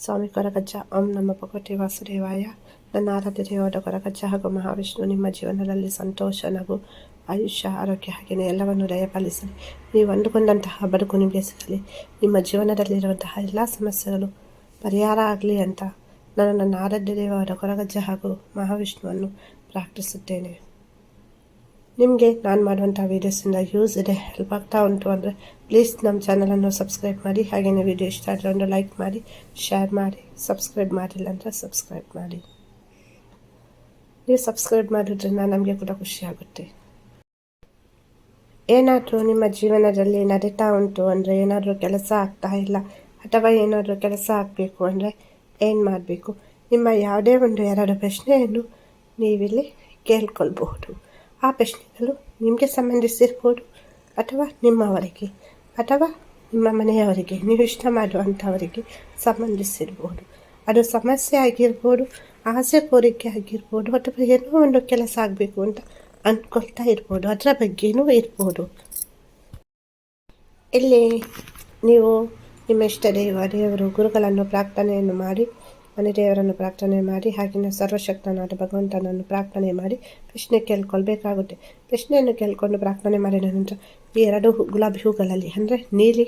ಸ್ವಾಮಿ ಕೊರಗಜ್ಜ ಓಂ ನಮ್ಮ ಭಗವತಿ ವಾಸುದೇವಾಯ ನನ್ನ ಆರಾಧ್ಯ ದೇವದ ಕೊರಗಜ್ಜ ಹಾಗೂ ಮಹಾವಿಷ್ಣು ನಿಮ್ಮ ಜೀವನದಲ್ಲಿ ಸಂತೋಷ, ನಗು, ಆಯುಷ್ಯ, ಆರೋಗ್ಯ ಹಾಗೆಯೇ ಎಲ್ಲವನ್ನು ದಯಪಾಲಿಸಲಿ. ನೀವು ಅಂದುಕೊಂಡಂತಹ ಬದುಕು ನಿಮಗೆ ಸಿಗಲಿ. ನಿಮ್ಮ ಜೀವನದಲ್ಲಿರುವಂತಹ ಎಲ್ಲ ಸಮಸ್ಯೆಗಳು ಪರಿಹಾರ ಆಗಲಿ ಅಂತ ನಾನು ನನ್ನ ಆರಾಧ್ಯ ದೇವಾದ ಕೊರಗಜ್ಜ ಹಾಗೂ ಮಹಾವಿಷ್ಣುವನ್ನು ಪ್ರಾರ್ಥಿಸುತ್ತೇನೆ. ನಿಮಗೆ ನಾನು ಮಾಡುವಂಥ ವೀಡಿಯೋಸಿಂದ ಯೂಸ್ ಇದೆ ಹೆಲ್ಪ್ ಆಗ್ತಾ ಉಂಟು ಅಂದರೆ ಪ್ಲೀಸ್ ನಮ್ಮ ಚಾನಲನ್ನು ಸಬ್ಸ್ಕ್ರೈಬ್ ಮಾಡಿ ಹಾಗೆಯೇ ವೀಡಿಯೋ ಇಷ್ಟ ಆದರೆ ಒಂದು ಲೈಕ್ ಮಾಡಿ ಶೇರ್ ಮಾಡಿ ಸಬ್ಸ್ಕ್ರೈಬ್ ಮಾಡಿಲ್ಲ ಅಂದರೆ ಸಬ್ಸ್ಕ್ರೈಬ್ ಮಾಡಿ. ನೀವು ಸಬ್ಸ್ಕ್ರೈಬ್ ಮಾಡಿದ್ರಿಂದ ನಮಗೆ ಕೂಡ ಖುಷಿಯಾಗುತ್ತೆ ಏನಾದರೂ ನಿಮ್ಮ ಜೀವನದಲ್ಲಿ ನಡೀತಾ ಉಂಟು ಅಂದರೆ ಏನಾದರೂ ಕೆಲಸ ಆಗ್ತಾ ಇಲ್ಲ ಅಥವಾ ಏನಾದರೂ ಕೆಲಸ ಆಗಬೇಕು ಅಂದರೆ ಏನು ಮಾಡಬೇಕು? ನಿಮ್ಮ ಯಾವುದೇ ಒಂದು ಎರಡು ಪ್ರಶ್ನೆಯನ್ನು ನೀವಿಲ್ಲಿ ಕೇಳ್ಕೊಳ್ಬಹುದು. ಆ ಪ್ರಶ್ನೆಗಳು ನಿಮಗೆ ಸಂಬಂಧಿಸಿರ್ಬೋದು ಅಥವಾ ನಿಮ್ಮವರಿಗೆ ಅಥವಾ ನಿಮ್ಮ ಮನೆಯವರಿಗೆ, ನೀವು ಇಷ್ಟ ಮಾಡುವಂಥವರಿಗೆ ಸಂಬಂಧಿಸಿರ್ಬೋದು. ಅದು ಸಮಸ್ಯೆ ಆಗಿರ್ಬೋದು, ಆಸೆ ಕೋರಿಕೆ ಆಗಿರ್ಬೋದು ಅಥವಾ ಏನೋ ಒಂದು ಕೆಲಸ ಆಗಬೇಕು ಅಂತ ಅಂದ್ಕೊಳ್ತಾ ಇರ್ಬೋದು. ಅದರ ಬಗ್ಗೆನೂ ಇರ್ಬೋದು. ಇಲ್ಲಿ ನೀವು ನಿಮ್ಮ ಇಷ್ಟ ದೇವ, ದೇವರು, ಗುರುಗಳನ್ನು ಪ್ರಾರ್ಥನೆಯನ್ನು ಮಾಡಿ ಮನೆ ದೇವರನ್ನು ಪ್ರಾರ್ಥನೆ ಮಾಡಿ, ಹಾಗೆಯೇ ಸರ್ವಶಕ್ತನಾದ ಭಗವಂತನನ್ನು ಪ್ರಾರ್ಥನೆ ಮಾಡಿ ಪ್ರಶ್ನೆ ಕೇಳ್ಕೊಳ್ಬೇಕಾಗುತ್ತೆ. ಪ್ರಶ್ನೆಯನ್ನು ಕೇಳ್ಕೊಂಡು ಪ್ರಾರ್ಥನೆ ಮಾಡಿದ ನಂತರ ಈ ಎರಡು ಗುಲಾಬಿ ಹೂಗಳಲ್ಲಿ ಅಂದರೆ ನೀಲಿ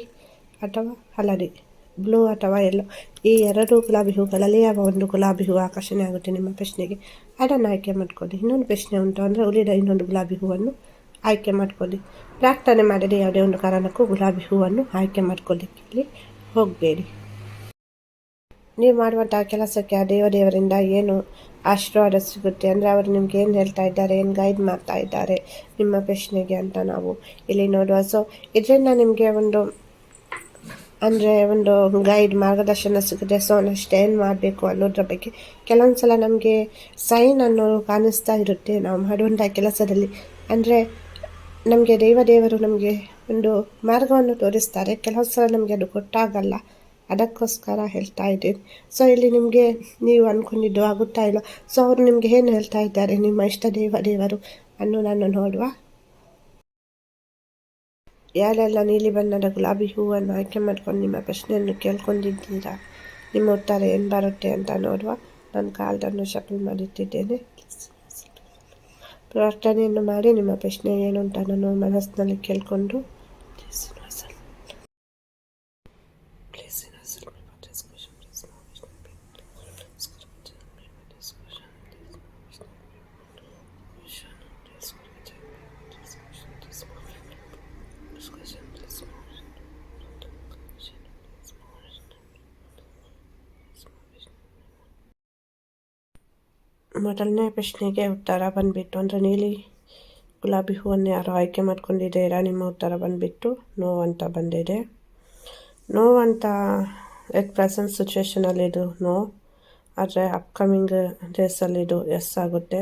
ಅಥವಾ ಹಳದಿ, ಬ್ಲೂ ಅಥವಾ ಎಲ್ಲೋ, ಈ ಎರಡು ಗುಲಾಬಿ ಹೂಗಳಲ್ಲಿ ಯಾವ ಒಂದು ಗುಲಾಬಿ ಹೂ ಆಕರ್ಷಣೆ ಆಗುತ್ತೆ ನಿಮ್ಮ ಪ್ರಶ್ನೆಗೆ ಅದನ್ನು ಆಯ್ಕೆ ಮಾಡ್ಕೊಳ್ಳಿ. ಇನ್ನೊಂದು ಪ್ರಶ್ನೆ ಉಂಟು ಅಂದರೆ ಉಳಿದ ಇನ್ನೊಂದು ಗುಲಾಬಿ ಹೂವನ್ನು ಆಯ್ಕೆ ಮಾಡ್ಕೊಳ್ಳಿ. ಪ್ರಾರ್ಥನೆ ಮಾಡಿದರೆ ಯಾವುದೇ ಒಂದು ಕಾರಣಕ್ಕೂ ಗುಲಾಬಿ ಹೂವನ್ನು ಆಯ್ಕೆ ಮಾಡ್ಕೊಳ್ಳಿಕ್ಕೆ ಹೋಗಬೇಡಿ. ನೀವು ಮಾಡುವಂಥ ಕೆಲಸಕ್ಕೆ ಆ ದೇವರಿಂದ ಏನು ಆಶೀರ್ವಾದ ಸಿಗುತ್ತೆ ಅಂದರೆ ಅವರು ನಿಮ್ಗೆ ಏನು ಹೇಳ್ತಾ ಇದ್ದಾರೆ, ಏನು ಗೈಡ್ ಮಾಡ್ತಾ ಇದ್ದಾರೆ ನಿಮ್ಮ ಪ್ರಶ್ನೆಗೆ ಅಂತ ನಾವು ಇಲ್ಲಿ ನೋಡುವ. ಸೊ ಇದರಿಂದ ನಿಮಗೆ ಒಂದು, ಅಂದರೆ ಒಂದು ಗೈಡ್ ಮಾರ್ಗದರ್ಶನ ಸಿಗುತ್ತೆ. ಸೊ ನೆಕ್ಸ್ಟ್ ಏನು ಮಾಡಬೇಕು ಅನ್ನೋದ್ರ ಬಗ್ಗೆ ಕೆಲವೊಂದು ಸಲ ನಮಗೆ ಸೈನ್ ಅನ್ನೋ ಕಾಣಿಸ್ತಾ ಇರುತ್ತೆ ನಾವು ಮಾಡುವಂಥ ಕೆಲಸದಲ್ಲಿ. ಅಂದರೆ ನಮಗೆ ದೇವ ದೇವರು ನಮಗೆ ಒಂದು ಮಾರ್ಗವನ್ನು ತೋರಿಸ್ತಾರೆ. ಕೆಲವೊಂದು ಸಲ ನಮಗೆ ಅದು ಗೊತ್ತಾಗಲ್ಲ. ಅದಕ್ಕೋಸ್ಕರ ಹೇಳ್ತಾ ಇದ್ದೀನಿ ಸೊ ಇಲ್ಲಿ ನಿಮಗೆ ನೀವು ಅಂದ್ಕೊಂಡಿದ್ದು ಆಗುತ್ತಾ ಇಲ್ಲ ಸೊ ಅವರು ನಿಮಗೆ ಏನು ಹೇಳ್ತಾ ಇದ್ದಾರೆ? ನಿಮ್ಮ ಇಷ್ಟ ದೇವ, ದೇವರು ಅನ್ನು ನಾನು ನೋಡುವ. ಯಾರೆಲ್ಲ ನೀಲಿ ಬಣ್ಣದ ಗುಲಾಬಿ ಹೂವನ್ನು ಆಯ್ಕೆ ಮಾಡ್ಕೊಂಡು ನಿಮ್ಮ ಪ್ರಶ್ನೆಯನ್ನು ಕೇಳ್ಕೊಂಡಿದ್ದೀರಾ? ನಿಮ್ಮ ಉತ್ತರ ಏನು ಬರುತ್ತೆ ಅಂತ ನೋಡುವ. ನಾನು ಕಾಲದನ್ನು ಶಫಲ್ ಮಾಡಿಟ್ಟಿದ್ದೇನೆ. ಪ್ರಾರ್ಥನೆಯನ್ನು ಮಾಡಿ ನಿಮ್ಮ ಪ್ರಶ್ನೆ ಏನು ಅಂತ ನಾನು ಮನಸ್ಸಿನಲ್ಲಿ ಕೇಳಿಕೊಂಡು ಮೊದಲನೇ ಪ್ರಶ್ನೆಗೆ ಉತ್ತರ ಬಂದುಬಿಟ್ಟು ಅಂದರೆ ನೀಲಿ ಗುಲಾಬಿ ಹೂವನ್ನು ಯಾರು ಆಯ್ಕೆ ಮಾಡ್ಕೊಂಡಿದ್ದೀರಾ ನಿಮ್ಮ ಉತ್ತರ ಬಂದುಬಿಟ್ಟು ನೋ ಅಂತ ಬಂದಿದೆ ನೋ ಅಂತ ಎಟ್ ಪ್ರೆಸೆಂಟ್ ಸಿಚುವೇಷನಲ್ಲಿ ಇದು ನೋ ಆದರೆ ಅಪ್ಕಮಿಂಗ್ ಡೇಸಲ್ಲಿ ಇದು ಎಸ್ ಆಗುತ್ತೆ.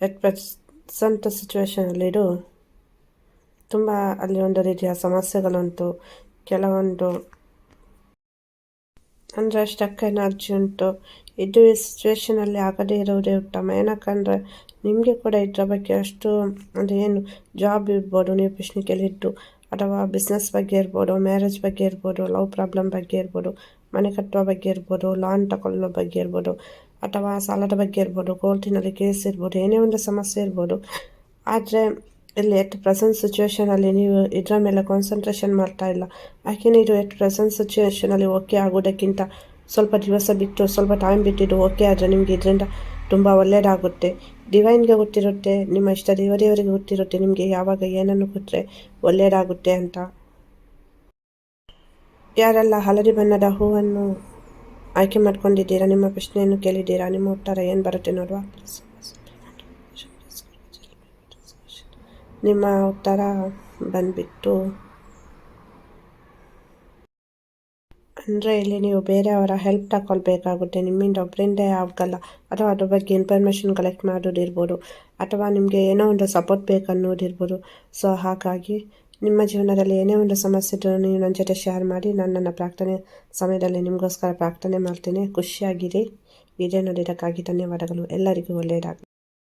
ಎಟ್ ಪ್ರೆಸೆಂಟ್ ಸಿಚುವೇಷನಲ್ಲಿದು ತುಂಬ ಅಲ್ಲಿ ಒಂದು ರೀತಿಯ ಸಮಸ್ಯೆಗಳಂತೂ, ಕೆಲವೊಂದು ಅಂದರೆ ಸ್ಟಕ್ ಎನರ್ಜಿ ಉಂಟು. ಇದು ಈ ಸಿಚುವೇಷನಲ್ಲಿ ಆಗದೇ ಇರೋದೇ ಉತ್ತಮ. ಏನಕ್ಕಂದರೆ, ನಿಮಗೆ ಕೂಡ ಇದರ ಬಗ್ಗೆ ಅಷ್ಟು ಅಂದರೆ ಏನು ಜಾಬ್ ಇರ್ಬೋದು, ನೀವು ಪ್ರಶ್ನಿಕೆಲಿದ್ದು ಅಥವಾ ಬಿಸ್ನೆಸ್ ಬಗ್ಗೆ ಇರ್ಬೋದು ಮ್ಯಾರೇಜ್ ಬಗ್ಗೆ ಇರ್ಬೋದು ಲವ್ ಪ್ರಾಬ್ಲಮ್ ಬಗ್ಗೆ ಇರ್ಬೋದು ಮನೆ ಕಟ್ಟುವ ಬಗ್ಗೆ ಇರ್ಬೋದು ಲಾನ್ ತಗೊಳ್ಳೋ ಬಗ್ಗೆ ಇರ್ಬೋದು ಅಥವಾ ಸಾಲದ ಬಗ್ಗೆ ಇರ್ಬೋದು ಕೋರ್ಟಿನಲ್ಲಿ ಕೇಸ್ ಇರ್ಬೋದು ಏನೇ ಒಂದು ಸಮಸ್ಯೆ ಇರ್ಬೋದು ಆದರೆ ಇಲ್ಲಿ ಎಟ್ ಪ್ರೆಸೆಂಟ್ ಸಿಚುವೇಷನಲ್ಲಿ ನೀವು ಇದರ ಮೇಲೆ ಕಾನ್ಸಂಟ್ರೇಷನ್ ಮಾಡ್ತಾ ಇಲ್ಲ ಯಾಕೆಂದರೆ ಇದು ಎಟ್ ಪ್ರೆಸೆಂಟ್ ಸಿಚುವೇಷನಲ್ಲಿ ಓಕೆ ಆಗೋದಕ್ಕಿಂತ ಸ್ವಲ್ಪ ದಿವಸ ಬಿಟ್ಟು ಸ್ವಲ್ಪ ಟೈಮ್ ಬಿಟ್ಟಿದ್ದು ಓಕೆ ಆದರೆ ನಿಮಗೆ ಇದರಿಂದ ತುಂಬ ಒಳ್ಳೆಯದಾಗುತ್ತೆ ಡಿವೈನ್ಗೆ ಗೊತ್ತಿರುತ್ತೆ ನಿಮ್ಮ ಇಷ್ಟ ದೇವರೇವರಿಗೆ ಗೊತ್ತಿರುತ್ತೆ ನಿಮಗೆ ಯಾವಾಗ ಏನನ್ನು ಕೊಟ್ಟರೆ ಒಳ್ಳೆಯದಾಗುತ್ತೆ ಅಂತ. ಯಾರೆಲ್ಲ ಹಳದಿ ಬಣ್ಣದ ಹೂವನ್ನು ಆಯ್ಕೆ ಮಾಡ್ಕೊಂಡಿದ್ದೀರಾ, ನಿಮ್ಮ ಪ್ರಶ್ನೆಯನ್ನು ಕೇಳಿದ್ದೀರಾ, ನಿಮ್ಮ ಉತ್ತರ ಏನು ಬರುತ್ತೆ ನೋಡುವ. ನಿಮ್ಮ ಉತ್ತರ ಬಂದುಬಿಟ್ಟು ಅಂದರೆ ಇಲ್ಲಿ ನೀವು ಬೇರೆಯವರ ಹೆಲ್ಪ್ ತಗೊಳ್ಬೇಕಾಗುತ್ತೆ ನಿಮ್ಮಿಂದ ಒಬ್ಬರಿಂದೇ ಆಗಲ್ಲ ಅಥವಾ ಅದ್ರ ಬಗ್ಗೆ ಇನ್ಫಾರ್ಮೇಷನ್ ಕಲೆಕ್ಟ್ ಮಾಡೋದಿರ್ಬೋದು, ಅಥವಾ ನಿಮಗೆ ಏನೋ ಒಂದು ಸಪೋರ್ಟ್ ಬೇಕನ್ನೋದಿರ್ಬೋದು ಸೊ ಹಾಗಾಗಿ ನಿಮ್ಮ ಜೀವನದಲ್ಲಿ ಏನೇ ಒಂದು ಸಮಸ್ಯೆ ಇದ್ದರೂ ನೀವು ನನ್ನ ಜೊತೆ ಶೇರ್ ಮಾಡಿ, ನಾನು ನನ್ನ ಪ್ರಾರ್ಥನೆ ಸಮಯದಲ್ಲಿ ನಿಮಗೋಸ್ಕರ ಪ್ರಾರ್ಥನೆ ಮಾಡ್ತೀನಿ. ಖುಷಿಯಾಗಿರಿ. ವಿಡಿಯೋ ನೋಡಿದ್ದಕ್ಕಾಗಿ ಧನ್ಯವಾದಗಳು. ಎಲ್ಲರಿಗೂ ಒಳ್ಳೆಯದಾಗಲಿ.